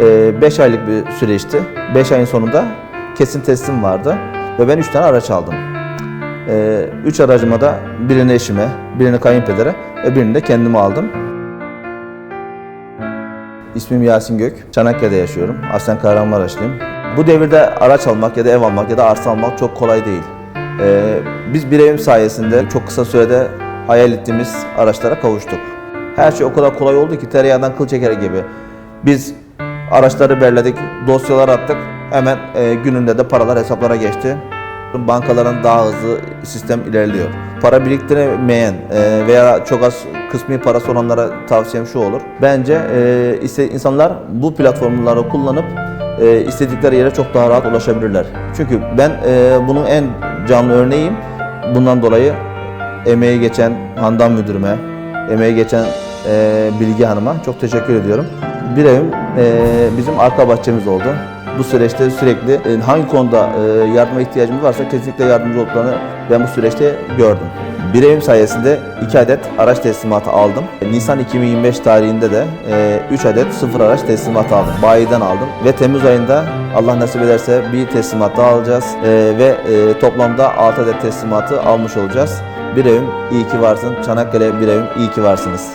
5 aylık bir süreçti. 5 ayın sonunda kesin teslim vardı ve ben 3 tane araç aldım. 3 aracıma da birini eşime, birini kayınpedere ve birini de kendime aldım. İsmim Yasin Gök. Çanakkale'de yaşıyorum. Aslen Kahramanmaraşlıyım. Bu devirde araç almak ya da ev almak ya da arsa almak çok kolay değil. Ee, biz bir evim sayesinde çok kısa sürede hayal ettiğimiz araçlara kavuştuk. Her şey o kadar kolay oldu ki tereyağından kıl çeker gibi. Biz araçları belirledik, dosyalar attık. Hemen e, gününde de paralar hesaplara geçti. Bankaların daha hızlı sistem ilerliyor. Para biriktiremeyen e, veya çok az kısmi parası olanlara tavsiyem şu olur. Bence e, iste- insanlar bu platformları kullanıp e, istedikleri yere çok daha rahat ulaşabilirler. Çünkü ben e, bunun en canlı örneğiyim. Bundan dolayı emeği geçen Handan müdürüme, emeği geçen e, Bilgi Hanım'a çok teşekkür ediyorum. Bir evim e, bizim arka bahçemiz oldu. Bu süreçte sürekli e, hangi konuda e, yardıma ihtiyacımız varsa kesinlikle yardımcı olduklarını ben bu süreçte gördüm. Bir evim sayesinde 2 adet araç teslimatı aldım. Nisan 2025 tarihinde de 3 adet sıfır araç teslimatı aldım. Bayiden aldım ve Temmuz ayında Allah nasip ederse bir teslimat daha alacağız E, ve e, toplamda 6 adet teslimatı almış olacağız. Bir evim iyi ki varsın. Çanakkale bir evim iyi ki varsınız.